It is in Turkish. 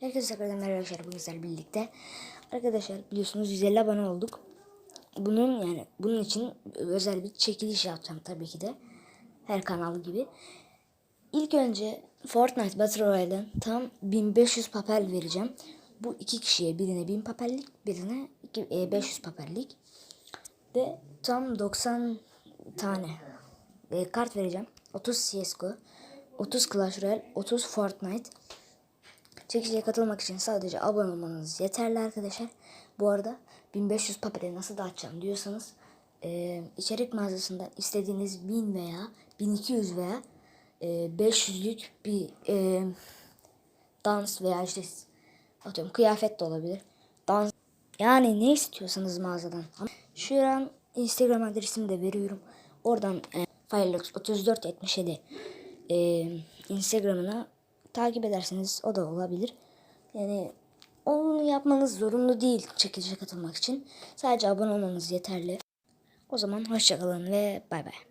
Herkese tekrardan merhaba arkadaşlar bugün sizlerle birlikte. Arkadaşlar biliyorsunuz 150 abone olduk. Bunun yani bunun için özel bir çekiliş yapacağım tabii ki de. Her kanal gibi. İlk önce Fortnite Battle Royale'den tam 1500 papel vereceğim. Bu iki kişiye birine 1000 papellik birine iki- e, 500 papellik. Ve tam 90 tane e, kart vereceğim. 30 CSGO, 30 Clash Royale, 30 Fortnite. Çekişe katılmak için sadece abone olmanız yeterli arkadaşlar. Bu arada 1500 papeli nasıl dağıtacağım diyorsanız e, içerik mağazasından istediğiniz 1000 veya 1200 veya e, 500'lük bir e, dans veya işte atıyorum kıyafet de olabilir. Dans yani ne istiyorsanız mağazadan. Şu an Instagram adresimi de veriyorum. Oradan e, Firefox 3477 e, Instagram'ına takip ederseniz o da olabilir. Yani onu yapmanız zorunlu değil çekilişe katılmak için. Sadece abone olmanız yeterli. O zaman hoşçakalın ve bay bay.